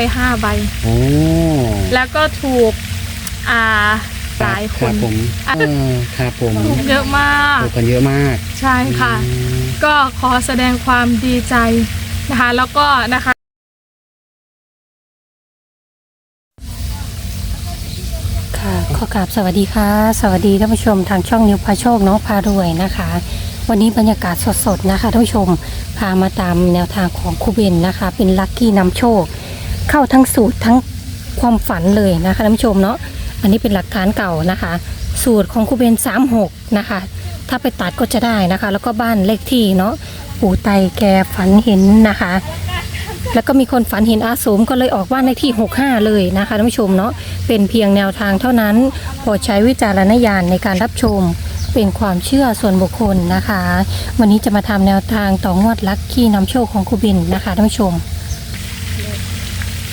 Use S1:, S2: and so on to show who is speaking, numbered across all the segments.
S1: ไปห้าใบ
S2: โอ้
S1: แล้วก็ถูกอ่าหลายค
S2: รั
S1: น
S2: บผม
S1: อะ
S2: เออครับผม
S1: ถูกเยอะมาก
S2: ถูกกันเยอะมาก
S1: ใช่ค่ะ
S2: อืม
S1: ก็ขอแสดงความดีใจนะคะ แล้วก็นะคะ
S3: ค่ะขอกราบสวัสดีค่ะ สวัสดีท่านผู้ชมทางช่องนิวพาโชคน้องพารวยนะคะ วันนี้บรรยากาศสดๆนะคะท่านผู้ชมพามาตามแนวทางของครูเบนนะคะ เป็นลัคกี้นำโชค เข้าทั้งสูตรทั้งความฝันเลยนะคะท่านผู้ชมเนาะอันนี้เป็นหลักฐานเก่านะคะ สูตรของครูเบน36 นะคะ ถ้าไปตัดก็จะได้นะคะ แล้วก็บ้านเลขที่เนาะปู่ไตแกฝันเห็นนะคะ แล้วก็มีคนฝันเห็นอาสมก็เลยออกบ้านเลขที่ 65 เลยนะคะท่านผู้ชมเนาะเป็นเพียงแนวทางเท่านั้นโปรดใช้วิจารณญาณในการรับชมเป็นความเชื่อส่วนบุคคลนะคะ วันนี้จะมาทำแนวทางต่องวดลัคกี้นำโชคของครูบินนะคะท่านผู้ชม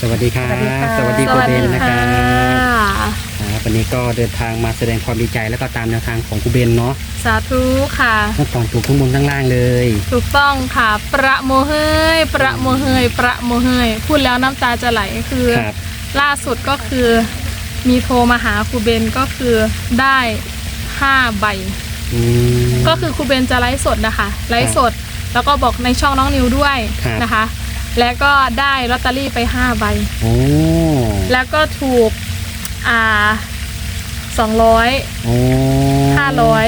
S2: สวัสดีครับ
S3: สวัสดีค่ะ
S2: สวัสดี
S1: ส
S2: โปร
S1: วัส
S2: เบ
S1: ดี
S2: นนะค
S1: ค่ะ
S2: รับครับวันนี้ก็เดินทางมาแสดงความดีใจแล้วก็ตามแนวทางของครูเบนเนาะ
S1: สาธุค่ะ
S2: ทั้งสองถูกทั้งบนทั้งล่างเลย
S1: ถูกต้องค่ะ ประโมเฮยประโมเฮยประโมเฮยพูดแล้วน้ำตาจะไหลคือ
S2: ครับ
S1: ล่าสุดก็คือมีโทรมาหาครูเบนก็คือได้ห้าใบ
S2: อืม
S1: ก็คือครูเบนจะไลฟ์สดนะคะไลฟ์สดแล้วก็บอกในช่องน้องนิวด้วย
S2: ครับ
S1: นะคะ และก็ได้ลอตเตอรี่ไปห้าใบ
S2: โอ้
S1: แล้วก็ถูกอ่าสองร้อย
S2: โอ้
S1: ห้าร้อย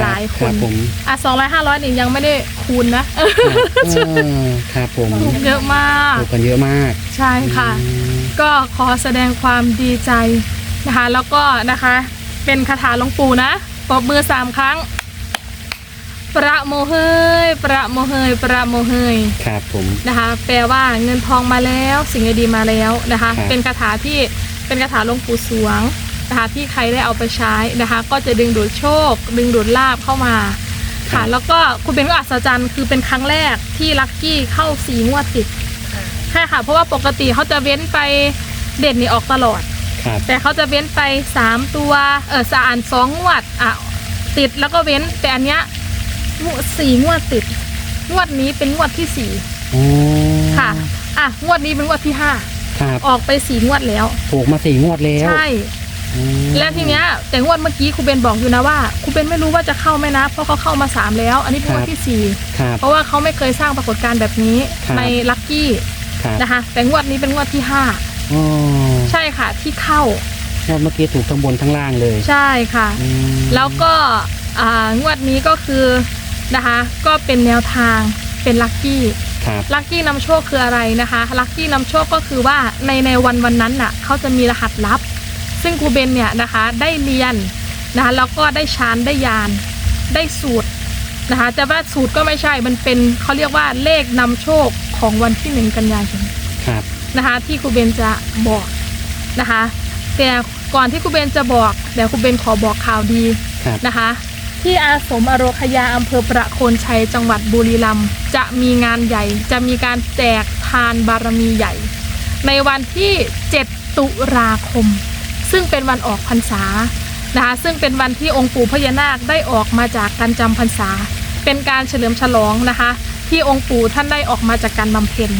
S1: หลายค
S2: รั
S1: น
S2: บผม
S1: อะสองร้อยห้าร้อยนี่ยังไม่ได้คูณนะ
S2: ครับเออครับผม
S1: ถูกเยอะมาก
S2: ถูกกันเยอะมาก
S1: ใช่ค่ะ
S2: อืม
S1: ก็ขอแสดงความดีใจนะคะ แล้วก็นะคะ เป็นคาถาหลวงปู่นะปรบมือสามครั้ง ประโมเฮยประโมเฮยประโมเฮย
S2: ครับผม
S1: นะคะ แปลว่าเงินทองมาแล้ว สิ่งดีๆมาแล้วนะคะ
S2: ครับ
S1: เป็นคาถาที่เป็นคาถาหลวงปู่สวงนะคะที่ใครได้เอาไปใช้นะคะ ก็จะดึงดูดโชค ดึงดูดลาบเข้ามาค่ะ แล้วก็คุณเป็นก็อัศจรรย์คือเป็นครั้งแรกที่ลัคกี้เข้าสีงวดติดใช่ค่ะ เพราะว่าปกติเขาจะเว้นไปเด่นนี่ออกตลอด
S2: ครับ
S1: แต่เขาจะเว้นไปสามตัว เออสอ่านสองงวดอะติดแล้วก็เว้นแต่อันเนี้ยงวด สี่งวดติด งวดนี้เป็นงวดที่สี่
S2: โอ้
S1: ค่ะ อะ งวดนี้เป็นงวดที่ห้า
S2: ครับ
S1: ออกไปสี่งวดแล้ว
S2: ถูกมาสี่งวดแล้ว
S1: ใช่
S2: อืม
S1: และทีเนี้ยแต่งวดเมื่อกี้ครูเบนบอกอยู่นะว่าครูเบนไม่รู้ว่าจะเข้าไหมนะ เพราะเขาเข้ามาสามแล้ว อันนี้เป็นงวดที่สี่
S2: ครับ
S1: เพราะว่าเขาไม่เคยสร้างปรากฏการณ์แบบนี้
S2: ครับ
S1: ในลัคกี้
S2: ครับ
S1: นะคะ แต่งวดนี้เป็นงวดที่ห้า
S2: อ๋อ
S1: ใช่ค่ะ ที่เข้า
S2: งวดเมื่อกี้ถูกทั้งบนทั้งล่างเลย
S1: ใช่ค่ะ
S2: อืม
S1: แล้วก็อ่างวดนี้ก็คือ นะคะ ก็เป็นแนวทางเป็นลัคกี้
S2: ครับ
S1: ลัคกี้นำโชคคืออะไรนะคะลัคกี้นำโชคก็คือว่าในในวันวันนั้นน่ะเขาจะมีรหัสลับ ซึ่งครูเบนเนี่ยนะคะได้เรียนนะคะแล้วก็ได้ชานได้ยานได้สูตรนะคะแต่ว่าสูตรก็ไม่ใช่มันเป็นเขาเรียกว่าเลขนำโชคของวันที่หนึ่งกันยายน
S2: ครับ
S1: นะคะที่ครูเบนจะบอกนะคะแต่ก่อนที่ครูเบนจะบอกเดี๋ยวครูเบนขอบอกข่าวดี
S2: ครับ
S1: นะคะ ที่อาสมอโรคยาอำเภอประโคนชัยจังหวัดบุรีรัมย์จะมีงานใหญ่ จะมีการแจกทานบารมีใหญ่ ในวันที่ 7 ตุลาคม ซึ่งเป็นวันออกพรรษานะคะซึ่งเป็นวันที่องค์ปู่พญานาคได้ออกมาจากการจำพรรษา เป็นการเฉลิมฉลองนะคะ ที่องค์ปู่ท่านได้ออกมาจากการบำเพ็ญ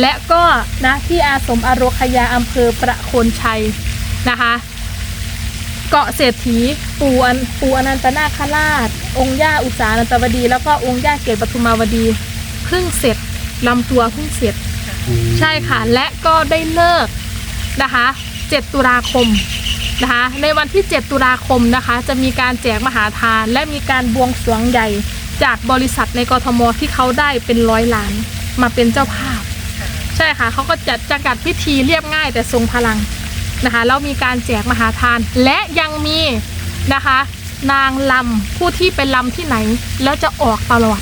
S1: และก็นะที่อาสมอโรคยาอำเภอประโคนชัยนะคะ เกาะเศรษฐีปู่อันปู่อนันตนาคราช องค์ย่าอุษานันตวดี แล้วก็องค์ย่าเกศปทุมาวดีเพิ่งเสร็จลำตัวเพิ่งเสร็จ ใช่ค่ะ และก็ได้เลิกนะคะ 7 ตุลาคมนะคะ ในวันที่ 7 ตุลาคมนะคะ จะมีการแจกมหาทาน และมีการบวงสรวงใหญ่จากบริษัทในกทมที่เขาได้เป็นร้อยล้านมาเป็นเจ้าภาพ ใช่ค่ะเขาก็จัดจัดพิธีเรียบง่ายแต่ทรงพลัง นะคะแล้วมีการแจกมหาทาน และยังมีนะคะ นางลำผู้ที่เป็นลำที่ไหน แล้วจะออกตลอด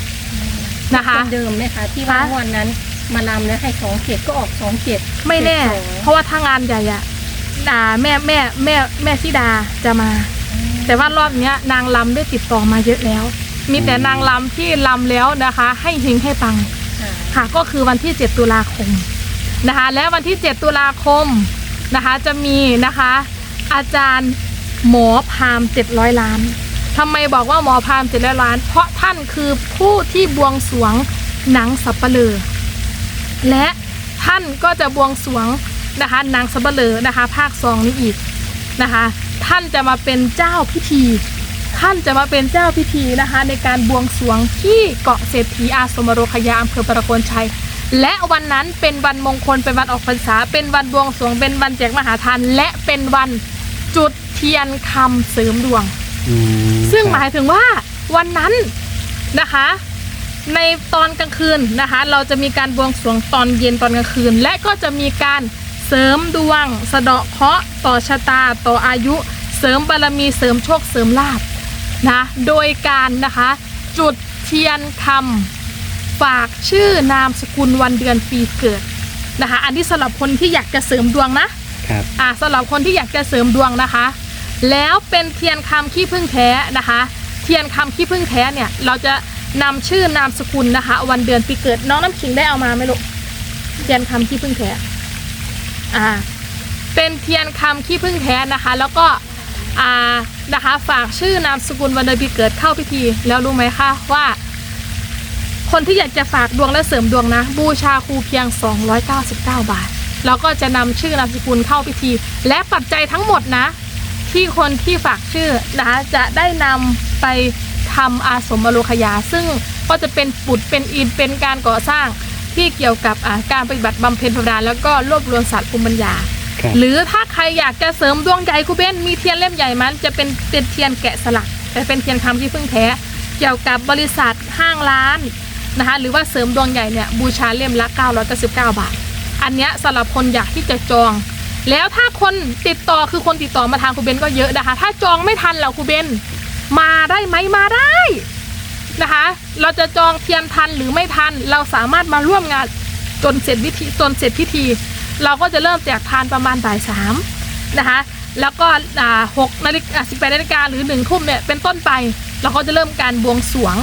S1: นะคะ
S3: คนเดิมไหมคะที่ว่า
S1: คะ
S3: งวันนั้นมาลำแล้วให้สองเจ็ดก็ออกสองเจ็ด
S1: ไม่แน่
S3: เจ็ดสอง
S1: เพราะว่าถ้างานใหญ่อะอ่าแม่แม่แม่แม่ธิดาจะมา แต่ว่ารอบเนี้ยนางลำได้ติดต่อมาเยอะแล้ว มีแต่นางลำที่ลำแล้วนะคะ ให้หิงให้ปัง
S3: ค่ะ
S1: ค่ะก็คือวันที่ 7 ตุลาคมนะคะ และวันที่ 7 ตุลาคม นะคะ จะมีนะคะ อาจารย์หมอพราหมณ์700ล้านทำไมบอกว่าหมอพราหมณ์700ล้าน เพราะท่านคือผู้ที่บวงสรวงหนังสับปะเลอและท่านก็จะบวงสรวงนะคะนางสะเลอนะคะ ภาคซองนี้อีกนะคะ ท่านจะมาเป็นเจ้าพิธี ท่านจะมาเป็นเจ้าพิธีนะคะ ในการบวงสรวงที่เกาะเศรษฐีอาสมโรคยาอำเภอประโคนชัย และวันนั้นเป็นวันมงคลเป็นวันออกพรรษา เป็นวันบวงสรวงเป็นวันแจกมหาทาน และเป็นวันจุดเทียนคำเสริมดวง
S2: อืม
S1: ซึ่ง
S2: ครับ
S1: หมายถึงว่าวันนั้นนะคะ ในตอนกลางคืนนะคะ เราจะมีการบวงสรวงตอนเย็นตอนกลางคืน และก็จะมีการเสริมดวง สะเดาะเคราะห์ต่อชะตาต่ออายุ เสริมบารมีเสริมโชคเสริมลาภนะโดยการนะคะ จุดเทียนคำ ฝากชื่อนามสกุลวันเดือนปีเกิดนะคะ อันที่สำหรับคนที่อยากจะเสริมดวงนะ
S2: ครับ
S1: อ่าสำหรับคนที่อยากจะเสริมดวงนะคะ แล้วเป็นเทียนคำขี้พึ่งแท้นะคะ เทียนคำขี้พึ่งแท้เนี่ยเราจะนำชื่อนามสกุลนะคะ วันเดือนปีเกิด น้องน้ำขิงได้เอามาไหมลูกเทียนคำขี้พึ่งแท้อ่าเป็นเทียนคำขี้พึ่งแท้นะคะ แล้วก็อ่านะคะฝากชื่อนามสกุลวันเดือนปีเกิดเข้าพิธี แล้วรู้ไหมคะว่า คนที่อยากจะฝากดวงและเสริมดวงนะ บูชาครูเพียง 299 บาท แล้วก็จะนำชื่อนามสกุลเข้าพิธี และปัจจัยทั้งหมดนะ ที่คนที่ฝากชื่อนะคะจะได้นำไปทำอาสมอโลคยา ซึ่งก็จะเป็นปุดเป็นอินเป็นการก่อสร้างที่เกี่ยวกับอ่าการปฏิบัติบำเพ็ญภาวนาแล้วก็รวบรวมศาสตร์ภูมิปัญญา
S2: ครับ
S1: หรือถ้าใครอยากจะเสริมดวงใจครูเบนมีเทียนเล่มใหญ่มันจะเป็นเป็นเทียนแกะสลักแต่เป็นเทียนคำที่เพิ่งแท้เกี่ยวกับบริษัทห้างร้าน นะคะหรือว่าเสริมดวงใหญ่เนี่ยบูชาเล่มละ 999 บาท อันเนี้ยสำหรับคนอยากที่จะจอง แล้วถ้าคนติดต่อคือคนติดต่อมาทางครูเบนก็เยอะนะคะ ถ้าจองไม่ทันแล้วครูเบนมาได้ไหมมาได้นะคะ เราจะจองเทียนทันหรือไม่ทัน เราสามารถมาร่วมงานจนเสร็จวิธีจนเสร็จพิธี เราก็จะเริ่มแจกทานประมาณบ่ายสามนะคะแล้วก็หกนาฬิกาสิบแปดนาฬิกาหรือหนึ่งทุ่มเนี่ยเป็นต้นไป เราก็จะเริ่มการบวงสรวง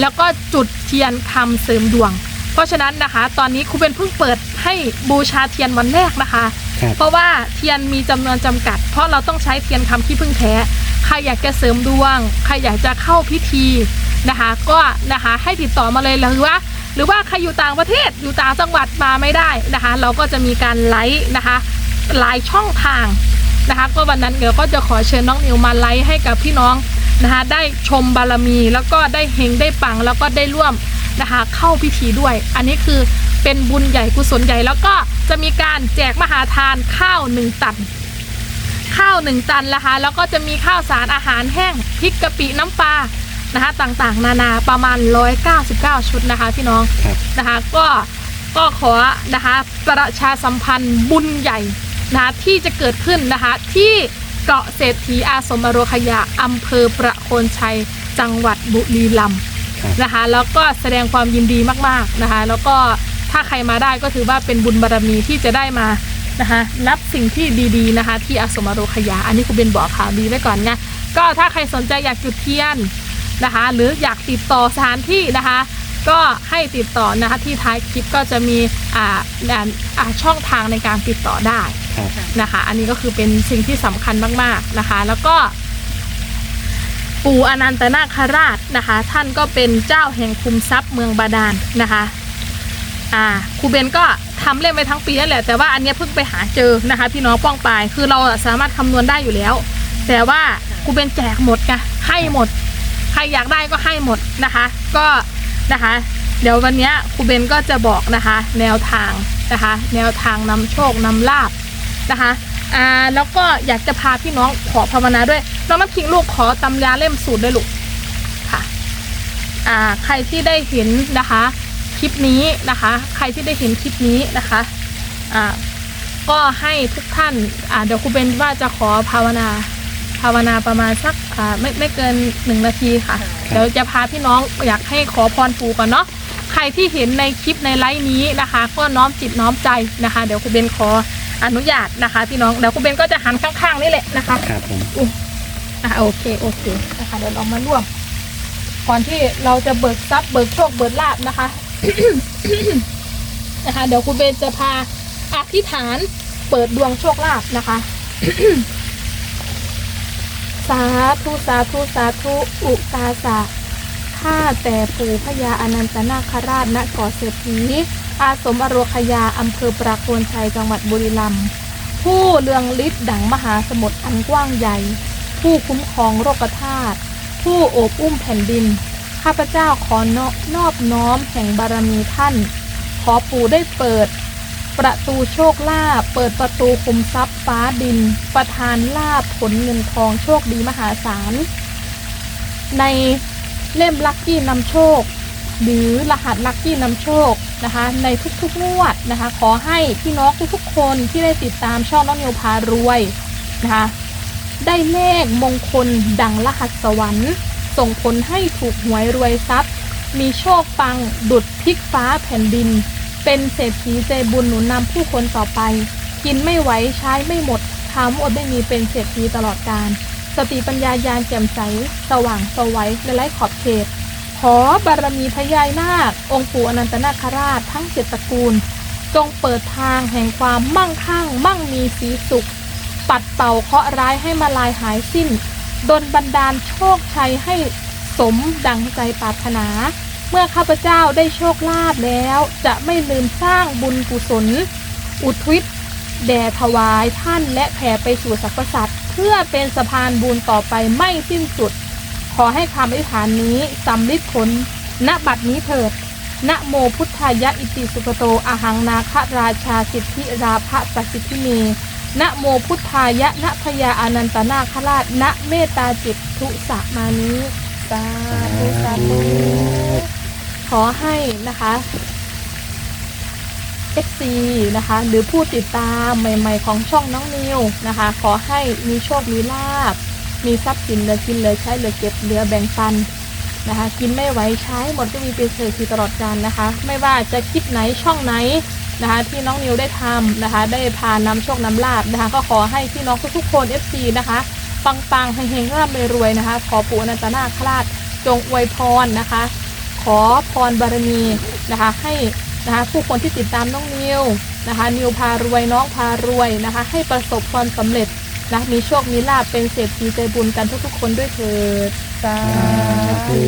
S1: แล้วก็จุดเทียนคำเสริมดวง เพราะฉะนั้นนะคะ ตอนนี้ครูเบนเพิ่งเปิดให้บูชาเทียนวันแรกนะคะ
S2: ครับ
S1: เพราะว่าเทียนมีจำนวนจำกัด เพราะเราต้องใช้เทียนคำที่พึ่งแท้ใครอยากจะเสริมดวง ใครอยากจะเข้าพิธีนะคะ ก็นะคะให้ติดต่อมาเลยหรือว่า หรือว่าใครอยู่ต่างประเทศอยู่ต่างจังหวัดมาไม่ได้นะคะ เราก็จะมีการไลฟ์นะคะหลายช่องทางนะคะ ก็วันนั้นเดี๋ยวก็จะขอเชิญน้องนิวมาไลฟ์ให้กับพี่น้อง นะคะได้ชมบารมี แล้วก็ได้เฮงได้ปังแล้วก็ได้ร่วมนะคะเข้าพิธีด้วย อันนี้คือเป็นบุญใหญ่กุศลใหญ่แล้วก็จะมีการแจกมหาทานข้าวหนึ่งตันข้าวหนึ่งตันนะคะแล้วก็จะมีข้าวสารอาหารแห้งพริกกะปิน้ำปลานะคะต่างๆ นานาประมาณ 199 ชุดนะคะพี่น้อง
S2: ครับ
S1: นะคะก็ก็ขอนะคะประชาสัมพันธ์บุญใหญ่นะคะที่จะเกิดขึ้นนะคะที่ เกาะเศรษฐีอาสมอโรคยาอำเภอประโคนชัยจังหวัดบุรีรัมย์
S2: ครับ
S1: นะคะ แล้วก็แสดงความยินดีมากๆนะคะ แล้วก็ถ้าใครมาได้ก็ถือว่าเป็นบุญบารรมีที่จะได้มานะคะรับสิ่งที่ดีๆนะคะ ที่อาสมอโรคยา อันนี้คุณเบนบอกข่าวดีไว้ก่อนนะก็ถ้าใครสนใจอยากจุดเทียนนะคะ หรืออยากติดต่อสถานที่นะคะ ก็ให้ติดต่อนะคะที่ท้ายคลิปก็จะมีอ่าอ่าอ่าช่องทางในการติดต่อได้
S2: ครับ
S1: นะคะ อันนี้ก็คือเป็นสิ่งที่สำคัญมากๆนะคะ แล้วก็ปู่อนันตนาคราชนะคะ ท่านก็เป็นเจ้าแห่งคุมทรัพย์เมืองบาดาลนะคะอ่าครูเบนก็ทำเล่นไปทั้งปีนั่นแหละแต่ว่าอันเนี้ยเพิ่งไปหาเจอนะคะ พี่น้องป้องปายคือเราอะสามารถคำนวณได้อยู่แล้ว แต่ว่าครูเบนแจกหมดไงให้หมด ใครอยากได้ก็ให้หมดนะคะ ก็ นะคะ เดี๋ยววันนี้ครูเบนก็จะบอกนะคะ แนวทางนะคะ แนวทางนำโชคนำลาบนะคะอ่าแล้วก็อยากจะพาพี่น้องขอภาวนาด้วยน้องน้ำคิงลูกขอตำราเล่มสูตรด้วยลูกค่ะอ่าใครที่ได้เห็นนะคะ คลิปนี้นะคะ ใครที่ได้เห็นคลิปนี้นะคะอ่าก็ให้ทุกท่านอ่าเดี๋ยวครูเบนว่าจะขอภาวนา ภาวนาประมาณสักอ่าไม่ไม่เกินหนึ่งนาทีค่ะ เดี๋ยวจะพาพี่น้องอยากให้ขอพรปู่ก่อนเนาะใครที่เห็นในคลิปในไลฟ์นี้นะคะ ก็น้อมจิตน้อมใจนะคะ เดี๋ยวครูเบนขออนุญาตนะคะ พี่น้องเดี๋ยวครูเบนก็จะหันข้างๆนี่แหละนะคะ
S2: ครับผม
S1: อะโอเคโอเคนะคะเดี๋ยวเรามาร่วม ก่อนที่เราจะเบิกทรัพย์เบิกโชคเบิกลาบนะคะนะคะ เดี๋ยวคุณเบนจะพาอธิษฐานเปิดดวงโชคลาภนะคะ สาธุสาธุสาธุอุตาสาข้าแต่ปู่พญาอนันตนาคราชณเกาะเศรษฐีอาสมอโรคยาอำเภอประโคนชัยจังหวัดบุรีรัมย์ผู้เลืองฤทธิ์ดังมหาสมุทรอันกว้างใหญ่ ผู้คุ้มครองโรคธาตุผู้โอบอุ้มแผ่นดิน ข้าพเจ้าขอนอบนอบน้อมแห่งบารมีท่าน ขอปู่ได้เปิด ประตูโชคลาภเปิดประตูคุมทรัพย์ฟ้าดิน ประทานลาภผลเงินทองโชคดีมหาศาล ในเล่มลัคกี้นำโชค หรือรหัสลัคกี้นำโชคนะคะ ในทุกๆงวดนะคะ ขอให้พี่น้องทุกๆคนที่ได้ติดตามช่องน้องนิวพารวยนะคะได้เลขมงคลดังรหัสสวรรค์ส่งผลให้ถูกหวยรวยทรัพย์ มีโชคปังดุดพลิกฟ้าแผ่นดิน เป็นเศรษฐีใจบุญหนุนนำผู้คนต่อไป กินไม่ไหวใช้ไม่หมดทำอดไม่มีเป็นเศรษฐีตลอดกาลสติปัญญายาณแจ่มใส สว่างสวัยและไร้ขอบเขต ขอบารมีพญายนาค องค์ปู่อนันตนาคราชทั้งเจ็ดตระกูล จงเปิดทางแห่งความมั่งคั่ง มั่งมีสีสุข ปัดเป่าเคราะห์ร้ายให้มาลายหายสิ้นดนบันดาลโชคชัยให้สมดังใจปรารถนา เมื่อข้าพเจ้าได้โชคลาภแล้ว จะไม่ลืมสร้างบุญกุศล อุทิศแด่ถวายท่านและแผ่ไปสู่สรรพสัตว์เพื่อเป็นสะพานบุญต่อไปไม่สิ้นสุด ขอให้คำอธิษฐานนี้สำลิดผล ณบัดนี้เถิดนะโมพุทธายะอิติสุปโตอหังนาคราชาสิทธิราภะปสิทธิเมนะโมพุทธายะนะพยาอนันตนาคราชนะเมตตาจิตทุสะมานิสาธุสาธุ ขอให้นะคะ FC นะคะ หรือผู้ติดตามใหม่ ๆ ของช่องน้องนิวนะคะ ขอให้มีโชคมีลาบ มีทรัพย์สินเหลือกินเหลือใช้เหลือเก็บเหลือแบ่งปันนะคะ กินไม่ไหวใช้หมดก็มีเป็นเศรษฐีตลอดกาลนะคะ ไม่ว่าจะคลิปไหนช่องไหนนะคะ ที่น้องนิวได้ทำนะคะ ได้พานำโชคนำลาบนะคะ ก็ขอให้พี่น้องทุกๆคน FC นะคะปังๆเฮงๆร่ำรวยนะคะ ขอปู่อนันตนาคราชจงอวยพรนะคะ ขอพรบารมีนะคะให้นะคะผู้คนที่ติดตามน้องนิวนะคะนิวพารวยน้องพารวยนะคะให้ประสบความสำเร็จนะมีโชคมีลาบเป็นเศรษฐีใจบุญกันทุกๆคนด้วยเถิดสาธุ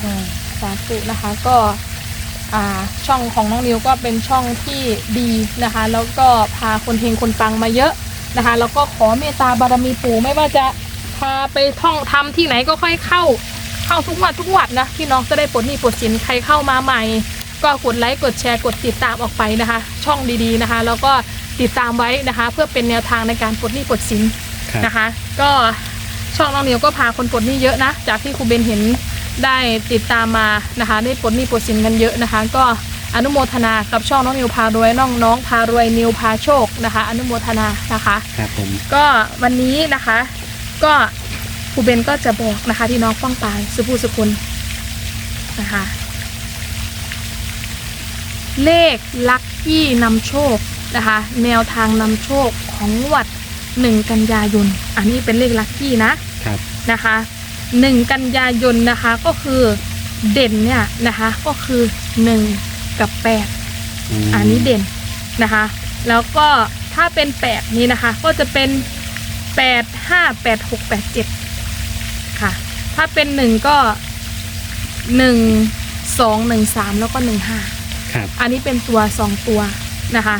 S3: ค่ะ
S1: สาธุนะคะก็อ่าช่องของน้องนิวก็เป็นช่องที่ดีนะคะ แล้วก็พาคนเฮงคนปังมาเยอะนะคะ แล้วก็ขอเมตตาบารมีปู่ไม่ว่าจะพาไปท่องทำที่ไหนก็ค่อยเข้า เข้าทุกวัดทุกวัดนะพี่น้องจะได้ปลดหนี้ปลดสินใครเข้ามาใหม่ ก็กดไลค์กดแชร์กดติดตามออกไปนะคะ ช่องดีๆนะคะ แล้วก็ติดตามไว้นะคะ เพื่อเป็นแนวทางในการปลดหนี้ปลดสิน
S2: ครับ
S1: นะคะ ก็ช่องน้องนิวก็พาคนปลดหนี้เยอะนะ จากที่ครูเบนเห็นได้ติดตามมานะคะ ได้ปลดหนี้ปลดสินกันเยอะนะคะ ก็อนุโมทนากับช่องน้องนิวพารวยน้องน้องพารวยนิวพาโชคนะคะ อนุโมทนานะคะ
S2: ครับผม
S1: ก็วันนี้นะคะ ก็ ครูเบนก็จะบอกนะคะ ที่น้องป้องปายสุภูสุคุณนะคะ เลขลัคกี้นำโชคนะคะ แนวทางนำโชคของงวัดหนึ่งกันยายน อันนี้เป็นเลขลัคกี้นะครับนะคะหนึ่งกันยายนนะคะก็คือเด่นเนี่ยนะคะก็คือหนึ่งกับแปด
S2: ม
S1: อันนี้เด่นนะคะ แล้วก็ถ้าเป็นแปดนี้นะคะ ก็จะเป็นแปดห้าแปดหกแปดเจ็ดค่ะ ถ้าเป็นหนึ่งก็หนึ่งสองหนึ่งสามแล้วก็หนึ่งห้า
S2: ครับ
S1: อันนี้เป็นตัวสองตัวนะคะ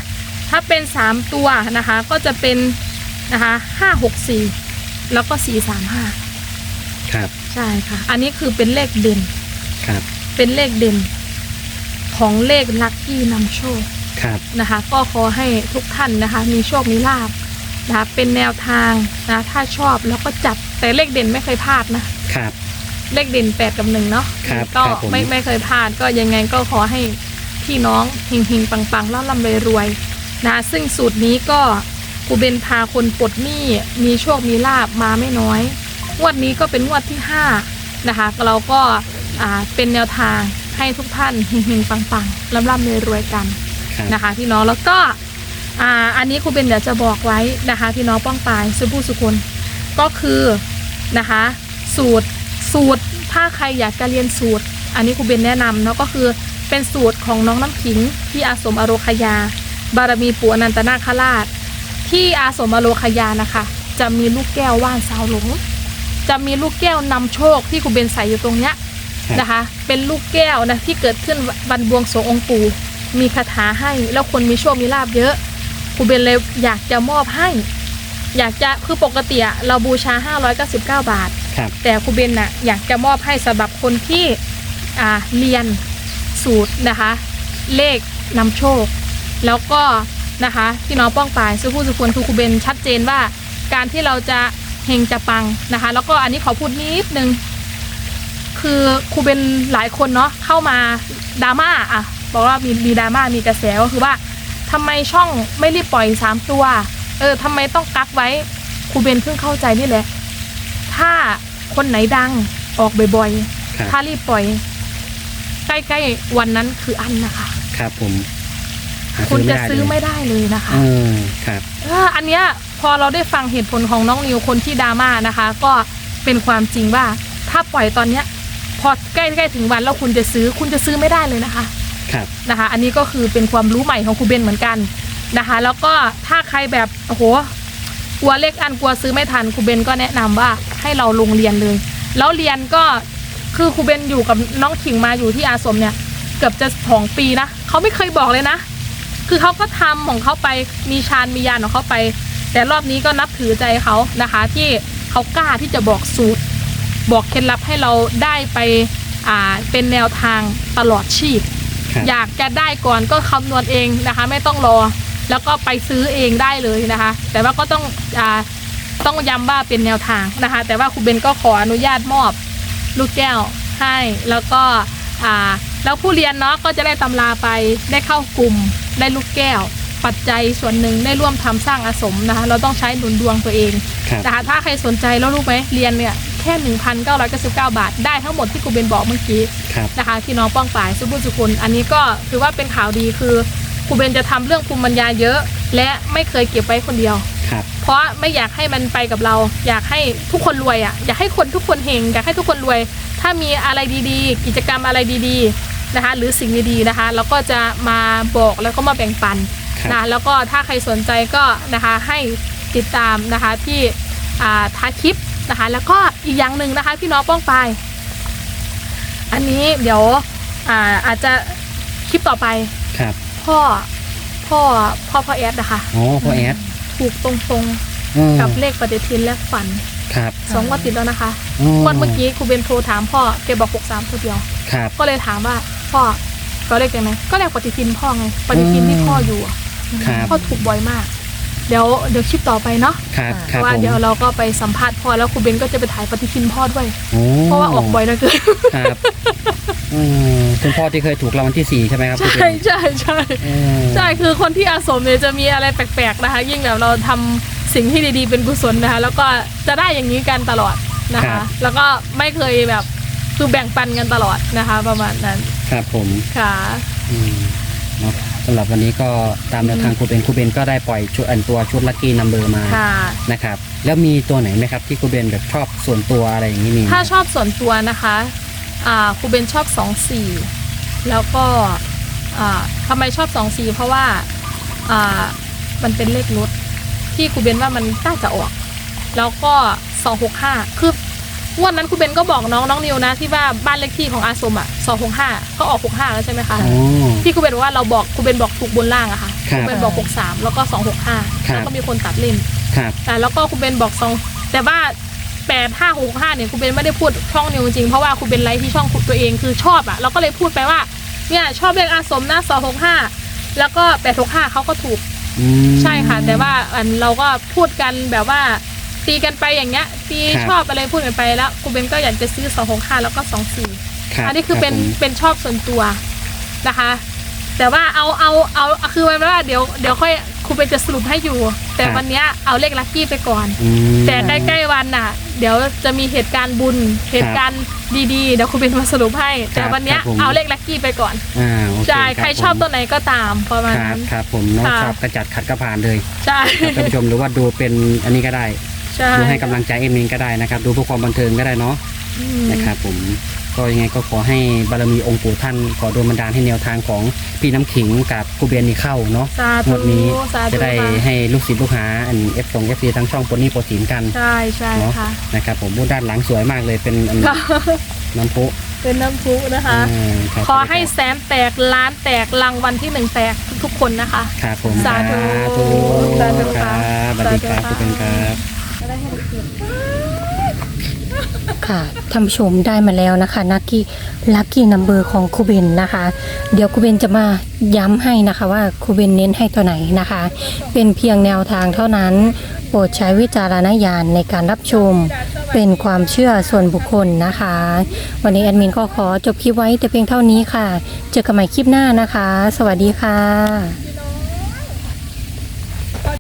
S1: ถ้าเป็นสามตัวนะคะก็จะเป็นนะคะห้าหกสี่แล้วก็สี่สามห้า
S2: ครับ
S1: ใช่ค่ะ อันนี้คือเป็นเลขเด่น
S2: ครับ
S1: เป็นเลขเด่นของเลขลัคกี้นำโชค
S2: ครับ
S1: นะคะ ก็ขอให้ทุกท่านนะคะ มีโชคมีลาบนะคะเป็นแนวทางนะถ้าชอบแล้วก็จับแต่เลขเด่นไม่เคยพลาดนะ ครับ เลขเด่นแปดกับหนึ่งเนาะ
S2: ครับ
S1: ก็
S2: ครับผม
S1: ไม่ไม่เคยพลาดก็ยังไงก็ขอให้พี่น้องเฮงๆปังๆร่ำร่ำรวยๆนะซึ่งสูตรนี้ก็กูเบนพาคนปลดหนี้มีโชคมีลาบมาไม่น้อยงวดนี้ก็เป็นงวดที่ห้านะคะเราก็อ่าเป็นแนวทางให้ทุกท่านเฮงๆปังๆร่ำร่ำรวยๆกัน
S2: ครับ
S1: นะคะพี่น้องแล้วก็อ่าอันนี้ครูเบนเดี๋ยวจะบอกไว้นะคะพี่น้องป้องปายสุภูสุคนก็คือนะคะ สูตรสูตร ถ้าใครอยากจะเรียนสูตร อันนี้ครูเบนแนะนำเนาะก็คือเป็นสูตรของน้องน้ำขิงที่อาสมอโรคยา บารมีปู่อนันตนาคราช ที่อาสมอโรคยานะคะ จะมีลูกแก้วว่านสาวหลง จะมีลูกแก้วนำโชคที่ครูเบนใส่อยู่ตรงเนี้ยนะคะ เป็นลูกแก้วนะที่เกิดขึ้นวันบวงสรวงองค์ปู่มีคาถาให้แล้วคนมีโชคมีลาบเยอะครูเบนเลยอยากจะมอบให้ อยากจะคือปกติเราบูชา 599 บาท
S2: ครับ
S1: แต่ครูเบนน่ะอยากจะมอบให้สำหรับคนที่อ่าเรียนสูตรนะคะ เลขนำโชค แล้วก็นะคะพี่น้องป้องปายสุภูสุคนคือครูเบนชัดเจนว่า การที่เราจะเฮงจะปังนะคะ แล้วก็อันนี้ขอพูดนิดนึงคือครูเบนหลายคนเนาะเข้ามาดราม่าอะบอกว่ามีมีดราม่ามีกระแสก็คือว่าทำไมช่องไม่รีบปล่อยสามตัว เออทำไมต้องกักไว้ครูเบนเพิ่งเข้าใจนี่แหละ ถ้า คนไหนดังออกบ่อย
S2: ครับ
S1: ๆ ถ้ารีบปล่อย ใกล้ๆวันนั้นคืออันนะคะ
S2: ครับผมหา
S1: คุณจะซื้อ
S2: ด้
S1: ไม่ได้เลยนะคะ
S2: เออครับ
S1: เอออันเนี้ยพอเราได้ฟังเหตุผลของน้องนิวคนที่ดราม่านะคะ ก็เป็นความจริงว่าถ้าปล่อยตอนเนี้ยพอใกล้ๆถึงวันแล้วคุณจะซื้อคุณจะซื้อไม่ได้เลยนะคะ
S2: ครับ
S1: นะคะ อันนี้ก็คือเป็นความรู้ใหม่ของครูเบนเหมือนกันนะคะ แล้วก็ถ้าใครแบบโอ้โหกลัวเลขอันกลัวซื้อไม่ทันครูเบนก็แนะนำว่า ให้เราลงเรียนเลย แล้วเรียนก็คือครูเบนอยู่กับน้องขิงมาอยู่ที่อาสมเนี่ย เกือบจะสองปีนะเขาไม่เคยบอกเลยนะ คือเขาก็ทำของเขาไปมีฌานมียานของเขาไป แต่รอบนี้ก็นับถือใจเขานะคะ ที่เขากล้าที่จะบอกสูตร บอกเคล็ดลับให้เราได้ไปอ่าเป็นแนวทางตลอดชีพ
S2: ครับ
S1: อยากจะได้ก่อนก็คำนวณเองนะคะ ไม่ต้องรอ แล้วก็ไปซื้อเองได้เลยนะคะ แต่ว่าก็ต้องอ่า ต้องย้ำว่าเป็นแนวทางนะคะ แต่ว่าครูเบนก็ขออนุญาตมอบลูกแก้วให้แล้วก็อ่าแล้วผู้เรียนเนาะก็จะได้ตำราไปได้เข้ากลุ่มได้ลูกแก้ว ปัจจัยส่วนหนึ่งได้ร่วมทำสร้างอาสมนะคะ เราต้องใช้หนุนดวงตัวเอง
S2: ครับ
S1: นะคะถ้าใครสนใจแล้วรู้ไหมเรียนเนี่ยแค่ 1,999 บาท ได้ทั้งหมดที่ครูเบนบอกเมื่อกี้
S2: ครับ
S1: นะคะพี่น้องป้องปายสุบุญสุคนอันนี้ก็ถือว่าเป็นข่าวดีคือครูเบนจะทำเรื่องภูมิปัญญาเยอะ และไม่เคยเก็บไว้คนเดียว
S2: ครับ
S1: เพราะไม่อยากให้มันไปกับเรา อยากให้ทุกคนรวยอะอยากให้คนทุกคนเฮงอยากให้ทุกคนรวย ถ้ามีอะไรดีๆ กิจกรรมอะไรดีๆนะคะ หรือสิ่งดีๆนะคะเราก็จะมาบอกแล้วก็มาแบ่งปัน
S2: ครับ
S1: นะแล้วก็ถ้าใครสนใจก็นะคะให้ติดตามนะคะที่อ่าท้ายคลิปนะคะ แล้วก็อีกอย่างหนึ่งนะคะพี่น้องป้องปายอันนี้เดี๋ยวอ่าอาจจะคลิปต่อไป
S2: ครับ
S1: พ่อพ่อพ่อพ่อแอดนะคะ
S2: อ๋อพ่อแอด
S1: ถูกตรง
S2: เออ
S1: ๆกับเลขปฏิทินและฝัน
S2: ครับ
S1: สองงวันติดแล้วนะคะ
S2: อ๋อ
S1: วันเมื่อกี้ครูเบนโทรถามพ่อแกบอกหกสามตัวเดียว
S2: ครับ
S1: ก็เลยถามว่าพ่อก็เลขยังไงก็เลขปฏิทินพ่อไงปฏิทินที่พ่ออยู่อะ
S2: ครับ
S1: พ่อถูกบ่อยมาก เดี๋ยวเดี๋ยวคลิปต่อไปเนาะ
S2: ครับครับ
S1: ว่า
S2: ผม
S1: เดี๋ยวเราก็ไปสัมภาษณ์พ่อแล้วครูเบนก็จะไปถ่ายปฏิทินพ่อด้วย
S2: โอ้
S1: เพราะว่าออกบ่อยเหลือเกิน
S2: ครับอืมคุณพ่อที่เคยถูกรางวัลที่สี่ใช่ไหมครับคุณ
S1: ใช่
S2: เป็น
S1: ใช่ใช่
S2: เออ
S1: ใช่คือคนที่อาสมเนี่ยจะมีอะไรแปลกๆนะคะ ยิ่งแบบเราทำสิ่งที่ดีๆเป็นกุศลนะคะ แล้วก็จะได้อย่างนี้กันตลอดนะคะแล้วก็ไม่เคยแบบคือแบ่งปันกันตลอดนะคะ ประมาณนั้น
S2: ครับผม
S1: ค่ะ
S2: อืมเนาะ สำหรับวันนี้ก็ตามแนวทางครูเบนครูเบนก็ได้ปล่อยชุดอันตัวชุดลัคกี้นัมเบอร์มา
S1: ค่ะ
S2: นะครับแล้วมีตัวไหนไหมครับที่ครูเบนแบบชอบส่วนตัวอะไรอย่างนี้มีไหม
S1: ถ้าชอบส่วนตัวนะคะอ่าครูเบนชอบสองสี่แล้วก็อ่าทำไมชอบสองสี่เพราะว่าอ่ามันเป็นเลขรถที่ครูเบนว่ามันน่าจะออก แล้วก็สองหกห้าคือ งวันนั้นครูเบนก็บอกน้องน้องนิวนะที่ว่าบ้านเลขที่ของอาสมอะสองหกห้าก็ออกหกห้าแล้วใช่ไหมคะ
S2: อ๋อ
S1: ที่ครูเบนบอกว่าเราบอกครูเบนบอกถูกบนล่างอะค่ะ
S2: ครั
S1: ค
S2: บ
S1: รูเบนบอกหกสามแล้วก็สองหกห้า
S2: ครับ
S1: แล้วก็มีคนตัดเล่น
S2: ครับ
S1: แต่แล้วก็ครูเบนบอกสองแต่ว่าแปดห้าหกห้าเนี่ยครูเบนไม่ได้พูดช่องนิวจริงๆเพราะว่าครูเบนไลฟ์ที่ช่องตัวเองคือชอบอะเราก็เลยพูดไปว่าเนี่ยชอบเลขอาสมนะสองหกห้าแล้วก็แปดหกห้าเขาก็ถูก
S2: อืม
S1: ใช่ค่ะ แต่ว่าอันเราก็พูดกันแบบว่า ตีกันไปอย่างเงี้ยตี
S2: ครับ
S1: ชอบอะไรพูดกันไปแล้วครูเบนก็อยากจะซื้อสองหกห้าแล้วก็สองสี่
S2: ครับ
S1: อันนี้คือเป็น
S2: รับผม
S1: เป็นชอบส่วนตัวนะคะ แต่ว่าเอาเอาเอาคือไว้ว่าเดี๋ยวเดี๋ยวค่อยครูเป็นจะสรุปให้อยู่ แต่วันเนี้ยเอาเลขลัคกี้ไปก่อน
S2: อืม
S1: แต่ใกล้ๆวันน่ะ เดี๋ยวจะมีเหตุการณ์บุญเหตุการณ์ดีๆเดี๋ยวครูเป็นมาสรุปให้ แต่วันเนี้ย
S2: ครับผม
S1: เอาเลขลัคกี้ไปก่อน
S2: อ่าโอเค
S1: ใช่ใครชอบ
S2: ผม
S1: ตัวไหนก็ตามประมาณ
S2: ครับ
S1: นั้น
S2: ครับผมน้อง
S1: ค่ะ
S2: ชอบกระจัดขัดกระผ่านเลย
S1: ใช่
S2: ครับท่านผู้ชมหรือว่าดูเป็นอันนี้ก็ได้
S1: ใช่
S2: ดูให้กำลังใจเอ็มเองก็ได้นะครับ ดูเพื่อความบันเทิงก็ได้เนาะ
S1: อืม
S2: นะครับผมก็ยังไงก็ขอให้บารมีองค์ปู่ท่าน ขอโดนบันดาลให้แนวทางของพี่น้ำขิงกับกูเบียนนี่เข้าเนาะ
S1: สางธุ
S2: วดนี้
S1: สาธุ
S2: จะได้
S1: ค่ะ
S2: ให้ลูกศิษย์ลูกหาอันเอฟสองเอฟซีทั้งช่องปนนี่โปรตีนกัน
S1: ใช่ใช่
S2: เนาะ
S1: ค่ะ
S2: นะครับผมด้านหลังสวยมากเลยเป็นอัน
S1: ค่ะ
S2: น้ำพุ
S1: เป็นน้ำพุนะคะ
S2: เออครับ
S1: ขอให้แสนแตกล้านแตกรางวัลที่หนึ่งแตกทุกๆคนนะคะ
S2: ครับผม
S1: สาธุ
S2: ธุ
S1: สาธุ
S2: ค
S1: ค่ะ
S2: รับสวัสดีครับ
S1: สาธุ
S2: คุณเป็นครับ
S3: ค่ะท่านผู้ชมได้มาแล้วนะคะนักกี้ลัคกี้นัมเบอร์ของครูเบนนะคะ เดี๋ยวครูเบนจะมาย้ำให้นะคะว่าครูเบนเน้นให้ตัวไหนนะคะ เป็นเพียงแนวทางเท่านั้น โปรดใช้วิจารณญาณในการรับชม เป็นความเชื่อส่วนบุคคลนะคะ วันนี้แอดมินก็ขอจบคลิปไว้แต่เพียงเท่านี้ค่ะ เจอกันใหม่คลิปหน้านะคะ สวัสดีค่ะ